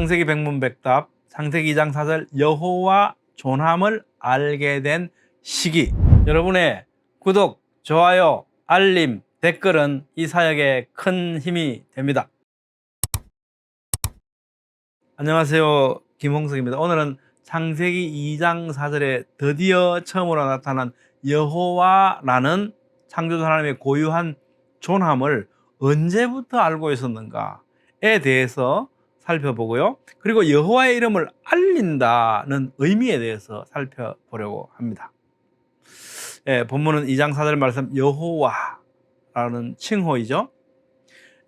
창세기 백문백답 창세기 2장 4절 여호와 존함을 알게 된 시기 여러분의 구독, 좋아요, 알림, 댓글은 이 사역에 큰 힘이 됩니다. 안녕하세요. 김홍석입니다. 오늘은 창세기 2장 4절에 드디어 처음으로 나타난 여호와라는 창조주 하나님의 고유한 존함을 언제부터 알고 있었는가에 대해서 살펴보고요. 그리고 여호와의 이름을 알린다는 의미에 대해서 살펴보려고 합니다. 예, 본문은 2장 4절 말씀 여호와라는 칭호이죠.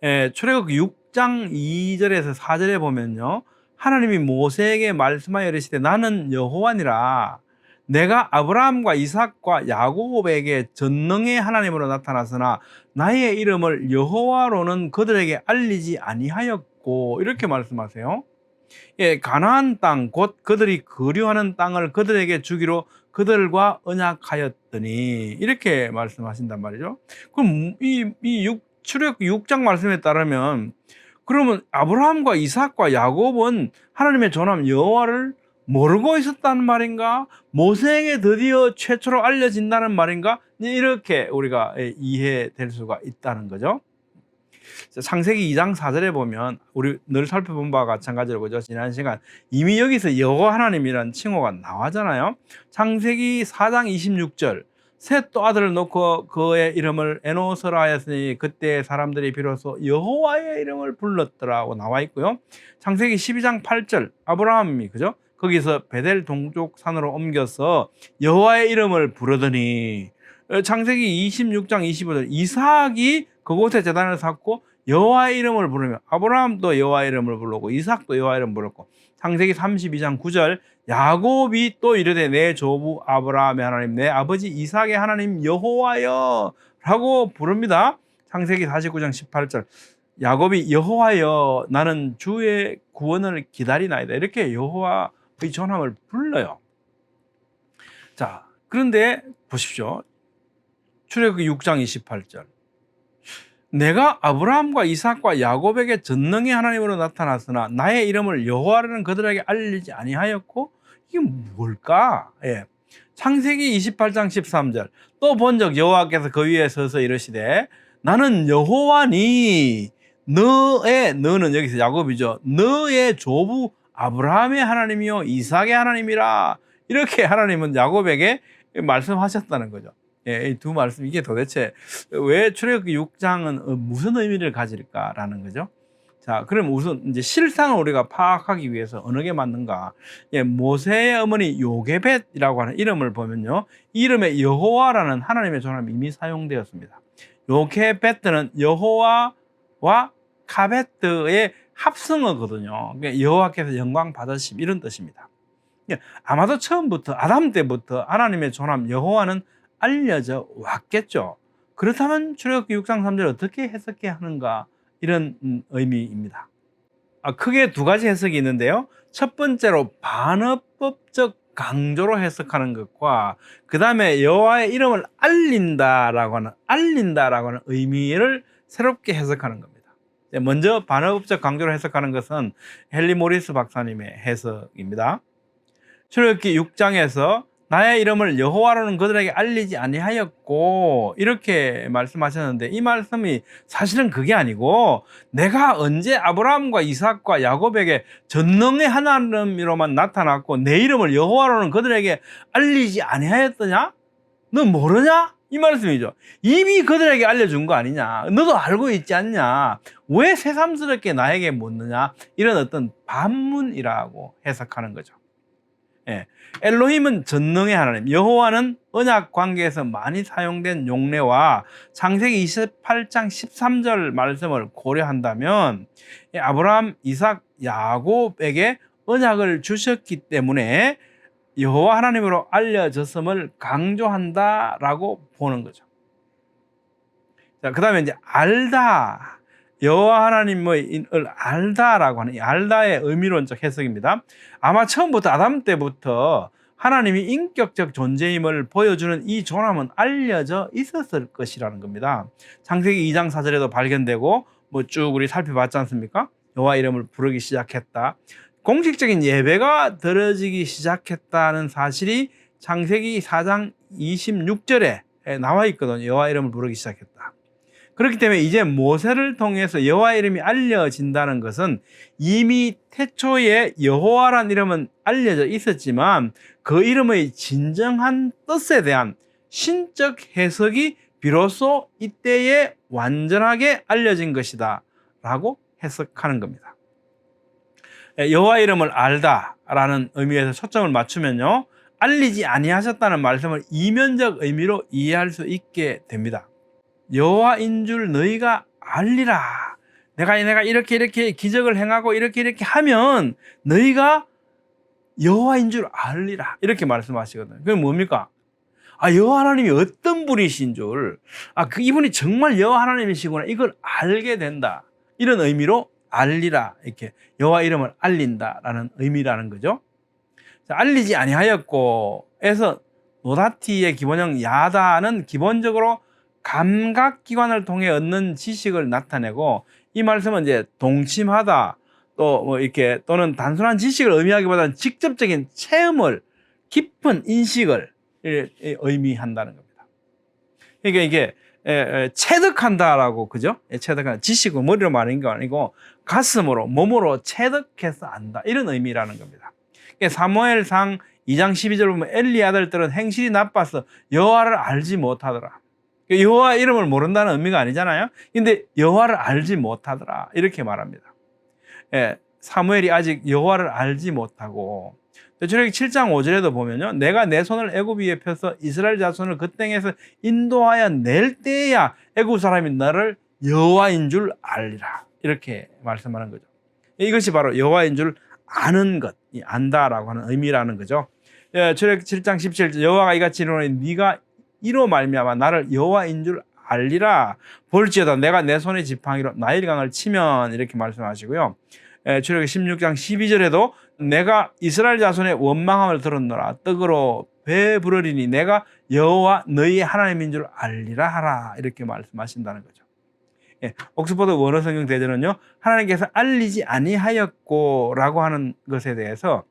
예, 출애굽 6장 2절에서 4절에 보면요. 하나님이 모세에게 말씀하여 이르시되 나는 여호와니라 내가 아브라함과 이삭과 야곱에게 전능의 하나님으로 나타났으나 나의 이름을 여호와로는 그들에게 알리지 아니하였고 이렇게 말씀하세요. 예, 가나안 땅 곧 그들이 거류하는 땅을 그들에게 주기로 그들과 언약하였더니 이렇게 말씀하신단 말이죠. 그럼 이, 이 6, 출애굽 6장 말씀에 따르면 그러면 아브라함과 이삭과 야곱은 하나님의 전함 여호와를 모르고 있었다는 말인가? 모세에게 드디어 최초로 알려진다는 말인가? 이렇게 우리가 이해될 수가 있다는 거죠. 창세기 2장 4절에 보면 우리 늘 살펴본 바와 마찬가지로 그죠? 지난 시간 이미 여기서 여호와 하나님이라는 칭호가 나와잖아요. 창세기 4장 26절 셋또 아들을 놓고 그의 이름을 에노스라 하였으니 그때 사람들이 비로소 여호와의 이름을 불렀더라고 나와 있고요. 창세기 12장 8절 아브라함이 그죠? 거기서 베델 동쪽 산으로 옮겨서 여호와의 이름을 부르더니 어, 창세기 26장 25절 이삭이 그곳에 재단을 쌓고 여호와 의 이름을 부르며 아브라함도 여호와 의 이름을 부르고 이삭도 여호와 의 이름을 불렀고 창세기 32장 9절 야곱이 또 이르되 내 조부 아브라함의 하나님 내 아버지 이삭의 하나님 여호와여 라고 부릅니다. 창세기 49장 18절 야곱이 여호와여 나는 주의 구원을 기다리나이다 이렇게 여호와의 전함을 불러요. 자 그런데 보십시오. 출애굽 6장 28절 내가 아브라함과 이삭과 야곱에게 전능의 하나님으로 나타났으나 나의 이름을 여호와라는 그들에게 알리지 아니하였고 이게 뭘까? 예. 창세기 28장 13절 또 본적 여호와께서 그 위에 서서 이르시되 나는 여호와니 너의 너는 여기서 야곱이죠. 너의 조부 아브라함의 하나님이요 이삭의 하나님이라 이렇게 하나님은 야곱에게 말씀하셨다는 거죠. 예, 이 두 말씀 이게 도대체 왜 출애굽 6장은 무슨 의미를 가질까라는 거죠. 자, 그럼 우선 이제 실상을 우리가 파악하기 위해서 어느 게 맞는가? 예, 모세의 어머니 요게벳이라고 하는 이름을 보면요, 이름에 여호와라는 하나님의 존함이 이미 사용되었습니다. 요게벳은 여호와와 카베트의 합성어거든요. 그러니까 여호와께서 영광 받으심 이런 뜻입니다. 예, 아마도 처음부터 아담 때부터 하나님의 존함 여호와는 알려져 왔겠죠. 그렇다면 출애굽기 6장 3절 어떻게 해석해야 하는가 이런 음, 의미입니다. 아, 크게 두 가지 해석이 있는데요. 첫 번째로 반어법적 강조로 해석하는 것과 그 다음에 여호와의 이름을 알린다라고 하는 알린다라고 하는 의미를 새롭게 해석하는 겁니다. 먼저 반어법적 강조로 해석하는 것은 헨리 모리스 박사님의 해석입니다. 출애굽기 6장에서 나의 이름을 여호와로는 그들에게 알리지 아니하였고 이렇게 말씀하셨는데 이 말씀이 사실은 그게 아니고 내가 언제 아브라함과 이삭과 야곱에게 전능의 하나님으로만 나타났고 내 이름을 여호와로는 그들에게 알리지 아니하였더냐? 너 모르냐? 이 말씀이죠. 이미 그들에게 알려준 거 아니냐? 너도 알고 있지 않냐? 왜 새삼스럽게 나에게 묻느냐? 이런 어떤 반문이라고 해석하는 거죠. 예. 엘로힘은 전능의 하나님, 여호와는 언약 관계에서 많이 사용된 용례와 창세기 28장 13절 말씀을 고려한다면 아브라함, 이삭, 야곱에게 언약을 주셨기 때문에 여호와 하나님으로 알려졌음을 강조한다라고 보는 거죠. 자, 그다음에 이제 알다. 여호와 하나님을 알다라고 하는 이 알다의 의미론적 해석입니다. 아마 처음부터 아담 때부터 하나님이 인격적 존재임을 보여주는 이 존함은 알려져 있었을 것이라는 겁니다. 창세기 2장 4절에도 발견되고 뭐 쭉 우리 살펴봤지 않습니까? 여호와 이름을 부르기 시작했다. 공식적인 예배가 드려지기 시작했다는 사실이 창세기 4장 26절에 나와 있거든요. 여호와 이름을 부르기 시작했다. 그렇기 때문에 이제 모세를 통해서 여호와 이름이 알려진다는 것은 이미 태초에 여호와란 이름은 알려져 있었지만 그 이름의 진정한 뜻에 대한 신적 해석이 비로소 이때에 완전하게 알려진 것이다 라고 해석하는 겁니다. 예, 여호와 이름을 알다라는 의미에서 초점을 맞추면요. 알리지 아니하셨다는 말씀을 이면적 의미로 이해할 수 있게 됩니다. 여호와인 줄 너희가 알리라. 내가 내가 이렇게 이렇게 기적을 행하고 이렇게 이렇게 하면 너희가 여호와인 줄 알리라. 이렇게 말씀하시거든요. 그게 뭡니까? 아, 여호와 하나님이 어떤 분이신 줄, 아, 그 이분이 정말 여호와 하나님이시구나. 이걸 알게 된다. 이런 의미로 알리라. 이렇게 여호와 이름을 알린다라는 의미라는 거죠. 자, 알리지 아니하였고, 에서 노다티의 기본형 야다는 기본적으로 감각기관을 통해 얻는 지식을 나타내고 이 말씀은 이제 동침하다 또 뭐 이렇게 또는 단순한 지식을 의미하기보다는 직접적인 체험을 깊은 인식을 의미한다는 겁니다. 그러니까 이게 체득한다라고 그죠? 체득한 지식을 머리로 말하는 게 아니고 가슴으로 몸으로 체득해서 안다 이런 의미라는 겁니다. 사무엘상 2장 12절 보면 엘리 아들들은 행실이 나빠서 여호와를 알지 못하더라. 여호와 이름을 모른다는 의미가 아니잖아요. 근데 여호와를 알지 못하더라. 이렇게 말합니다. 예, 사무엘이 아직 여호와를 알지 못하고 출애기 7장 5절에도 보면요. 내가 내 손을 애굽 위에 펴서 이스라엘 자손을 그 땅에서 인도하여 낼 때야 애굽 사람이 나를 여호와인 줄 알리라. 이렇게 말씀하는 거죠. 이것이 바로 여호와인 줄 아는 것, 안다라고 하는 의미라는 거죠. 예, 출애기 7장 17절 여호와가 이같이 이르노니 네가 이로 말미암아 나를 여호와인 줄 알리라 볼지어다 내가 내 손의 지팡이로 나일강을 치면 이렇게 말씀하시고요. 예, 출애기 16장 12절에도 내가 이스라엘 자손의 원망함을 들었노라 떡으로 배 부르리니 내가 여호와 너희 하나님인 줄 알리라 하라 이렇게 말씀하신다는 거죠. 예, 옥스퍼드 원어 성경 대전은요 하나님께서 알리지 아니하였고라고 하는 것에 대해서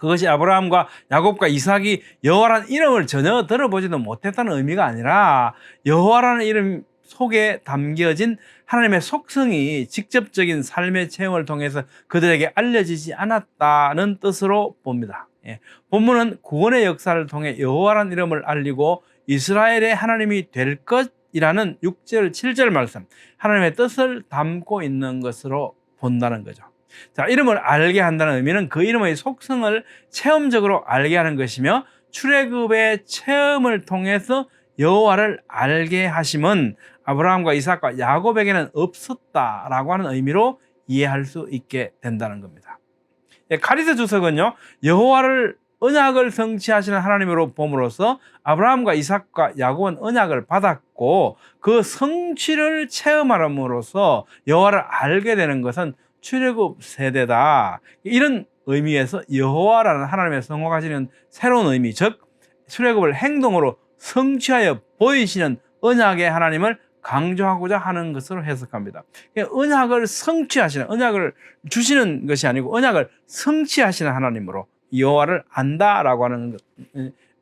그것이 아브라함과 야곱과 이삭이 여호와라는 이름을 전혀 들어보지도 못했다는 의미가 아니라 여호와라는 이름 속에 담겨진 하나님의 속성이 직접적인 삶의 체험을 통해서 그들에게 알려지지 않았다는 뜻으로 봅니다. 예. 본문은 구원의 역사를 통해 여호와라는 이름을 알리고 이스라엘의 하나님이 될 것이라는 6절, 7절 말씀, 하나님의 뜻을 담고 있는 것으로 본다는 거죠. 자, 이름을 알게 한다는 의미는 그 이름의 속성을 체험적으로 알게 하는 것이며 출애굽의 체험을 통해서 여호와를 알게 하심은 아브라함과 이삭과 야곱에게는 없었다라고 하는 의미로 이해할 수 있게 된다는 겁니다. 예, 카리스 주석은요 여호와를 언약을 성취하시는 하나님으로 봄으로써 아브라함과 이삭과 야곱은 언약을 받았고 그 성취를 체험함으로써 여호와를 알게 되는 것은 출애굽 세대다. 이런 의미에서 여호와라는 하나님의 성호 가지는 새로운 의미, 즉 출애굽을 행동으로 성취하여 보이시는 언약의 하나님을 강조하고자 하는 것으로 해석합니다. 언약을 성취하시는 언약을 주시는 것이 아니고 언약을 성취하시는 하나님으로 여호와를 안다라고 하는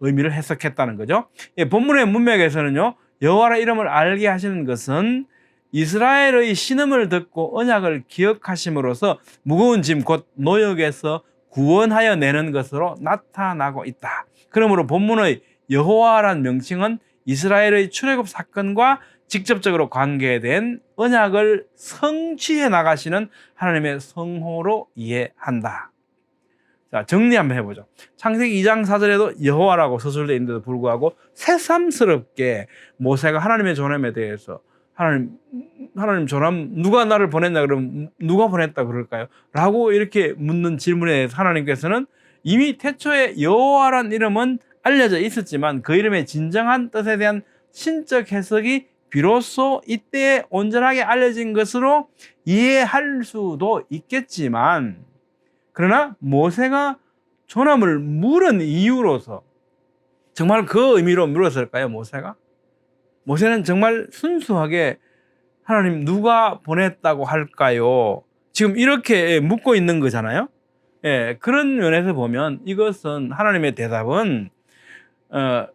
의미를 해석했다는 거죠. 예, 본문의 문맥에서는요. 여호와라 이름을 알게 하시는 것은 이스라엘의 신음을 듣고 언약을 기억하심으로써 무거운 짐 곧 노역에서 구원하여 내는 것으로 나타나고 있다. 그러므로 본문의 여호와란 명칭은 이스라엘의 출애굽 사건과 직접적으로 관계된 언약을 성취해 나가시는 하나님의 성호로 이해한다. 자, 정리 한번 해보죠. 창세기 2장 4절에도 여호와라고 서술되어 있는데도 불구하고 새삼스럽게 모세가 하나님의 존함에 대해서 하나님, 하나님 저람 누가 나를 보냈나 그러면 누가 보냈다 그럴까요? 라고 이렇게 묻는 질문에 하나님께서는 이미 태초에 여호와란 이름은 알려져 있었지만 그 이름의 진정한 뜻에 대한 신적 해석이 비로소 이때에 온전하게 알려진 것으로 이해할 수도 있겠지만 그러나 모세가 조남을 물은 이유로서 정말 그 의미로 물었을까요, 모세가? 모세는 정말 순수하게 하나님 누가 보냈다고 할까요? 지금 이렇게 묻고 있는 거잖아요. 예, 그런 면에서 보면 이것은 하나님의 대답은 어,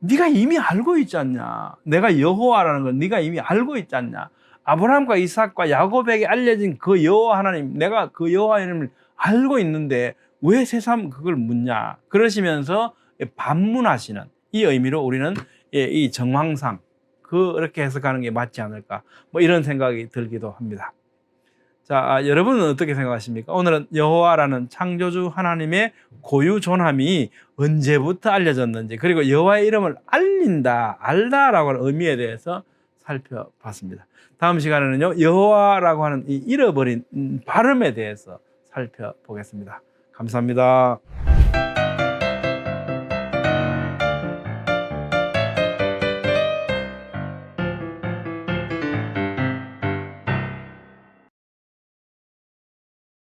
네가 이미 알고 있지 않냐? 내가 여호와라는 걸 네가 이미 알고 있지 않냐? 아브라함과 이삭과 야곱에게 알려진 그 여호와 하나님, 내가 그 여호와 이름을 알고 있는데 왜 새삼 그걸 묻냐? 그러시면서 반문하시는 이 의미로 우리는 예, 이 정황상 그렇게 해석하는 게 맞지 않을까? 뭐 이런 생각이 들기도 합니다. 자, 아, 여러분은 어떻게 생각하십니까? 오늘은 여호와라는 창조주 하나님의 고유 존함이 언제부터 알려졌는지 그리고 여호와의 이름을 알린다, 알다라고 하는 의미에 대해서 살펴봤습니다. 다음 시간에는요 여호와라고 하는 이 잃어버린 음, 발음에 대해서 살펴보겠습니다. 감사합니다.